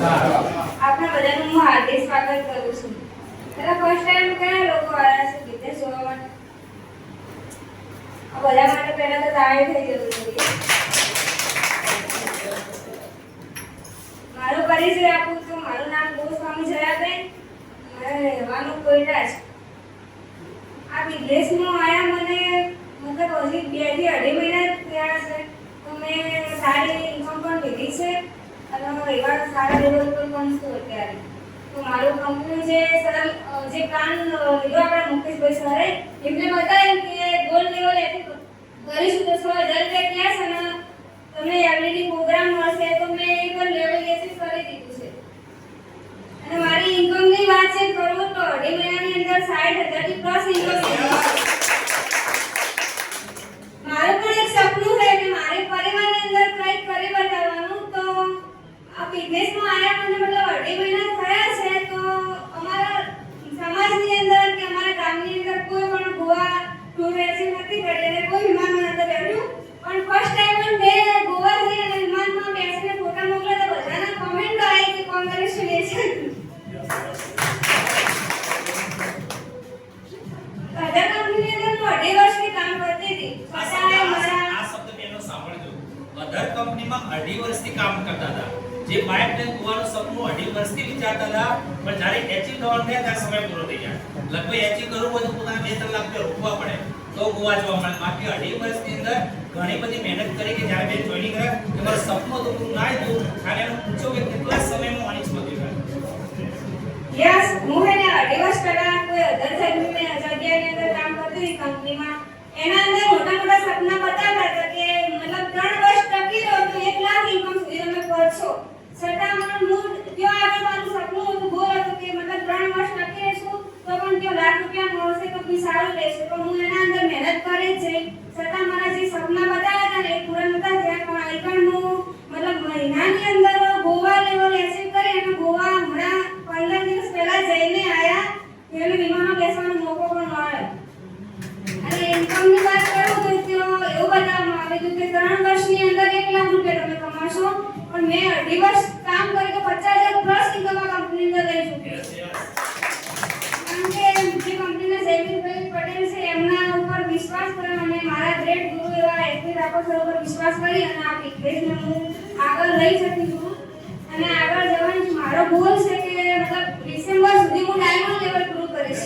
આપણા બધાનું હું હાર્દિક સ્વાગત કરું છું. એટલે ફર્સ્ટ ટાઈમ કયા લોકો આવ્યા છે? ફિટનેસ જોવા માટે? બધા માટે પહેલા તો તાળી થઈ જવું મારો પરિચય આપું તો મારું નામ ગોસ્વામી જયાબેન મારે રહેવાનું કોઈટા છે. આ વિદેશમાં આયા મને મતલબ હજી બેથી અઢી મહિના જ થયા છે તો મેં સારી ઇન્કમ પણ લીધી છે અને એવા સારા લેવલ પણ છું અત્યારે? તો મારું કંપની જે સર જે પ્લાન લીધો આપણા મુકેશભાઈ સરે, એમને બતાવ્યું કે ગોલ્ડ લેવલ એથી કરીશું તો સો હજાર રૂપિયા ક્યાં છે ને? તમને એવરીડી પ્રોગ્રામ મળશે તો મેં એ પણ લેવલ એથી કરી દીધું છે. અને મારી ઇન્કમની વાત છે કરું તો અઢી મહિનાની અંદર સાઠ હજારથી પ્લસ ઇન્કમ મારું પણ એક સપનું છે કે મારે પરિવારની અંદર કંઈક કરી બતાવવાનું તો બિઝનેસમાં આયા મને મતલબ અઢી મહિના થયા છે તો અમારા સમાજની અંદર કે અમારા ગામની અંદર કોઈ પણ ગોવા ટૂર એસી નથી કરી અને કોઈ વિમાનમાં નથી બેઠું. પણ ફર્સ્ટ ટાઈમ પણ મેં ગોવા જઈ અને વિમાનમાં બેસીને ફોટા મોકલ્યા તો બધાના કોમેન્ટ આવી કે કોંગ્રેચ્યુલેશન અધર કંપનીની અંદર હું અઢી વર્ષથી કામ કરતી હતી. શબ્દ આ શબ્દ સાંભળજો. કંપનીમાં અઢી વર્ષથી કામ કરતા હતા. જે બાઇક ને ગોવાનું સપનું અઢી વર્ષથી વિચારતા હતા, પણ જ્યારે એચી થવાનું થયા ત્યારે સમય પૂરો થઈ જાય લગભગ એચી કરવું હોય તો પોતાના બે ત્રણ લાખ રોકવા પડે. તો ગોવા જવા મળે. બાકી અઢી વર્ષની અંદર ઘણી બધી મહેનત કરી કે જ્યારે મેં જોઈનિંગ કર્યા, કે મારું સપનું તો પૂરું ના થયું અને એને પૂછો કે કેટલા સમયમાં આની પહોંચી ગયા યસ હું એને અઢી વર્ષ પહેલા કોઈ અધર જગ્યાની અંદર કામ કરતી હતી કંપનીમાં. એના અંદર મોટા મોટા સપના બતાવતા હતા કે મતલબ ત્રણ વર્ષ ટકી રહો તો એક લાખ ઇન્કમ સુધી તમે કરશો છતાં મારું મૂળ ત્યાં આગળ મારું સપનું હતું ગોલ હતું કે મતલબ ત્રણ વર્ષ ટકી રહેશું તો લાખ રૂપિયા મળશે તો બી સારું રહેશે. પણ હું એના અંદર મહેનત કરે જઈ છતાં મારા જે સપના બતાવ્યા હતા ને એ પૂરા નતા થયા. પણ આ પણ હું મતલબ મહિનાની અંદર ગોવા લેવલ એચીવ કરી અને ગોવા હમણાં પંદર દિવસ પહેલા જઈને આયા. એને વિમાનમાં બેસવાનો મોકો પણ મળ્યો અને ઇન્કમની વાત કરું તો ત્યાં એવું બતાવવામાં આવ્યું હતું કે ત્રણ વર્ષની અંદર એક લાખ રૂપિયા તમે કમાશો. પણ મેં અઢી વર્ષ કામ કરી તો પચાસ હજાર પ્લસ ઇન્કમ આ કંપની અંદર લઈ ચૂકી Yes, yes. કારણ કે જે કંપનીના જયવીરભાઈ પટેલ છે એમના ઉપર વિશ્વાસ કર્યો અને મારા ગ્રેટ ગુરુ એવા એસપી રાઠોડ સર ઉપર વિશ્વાસ કરી અને આ બિઝનેસને હું આગળ લઈ શકી છું અને આગળ જવાનું મારો ગોલ છે કે, મતલબ ડિસેમ્બર સુધી હું ડાયમંડ લેવલ પૂરું કરીશ.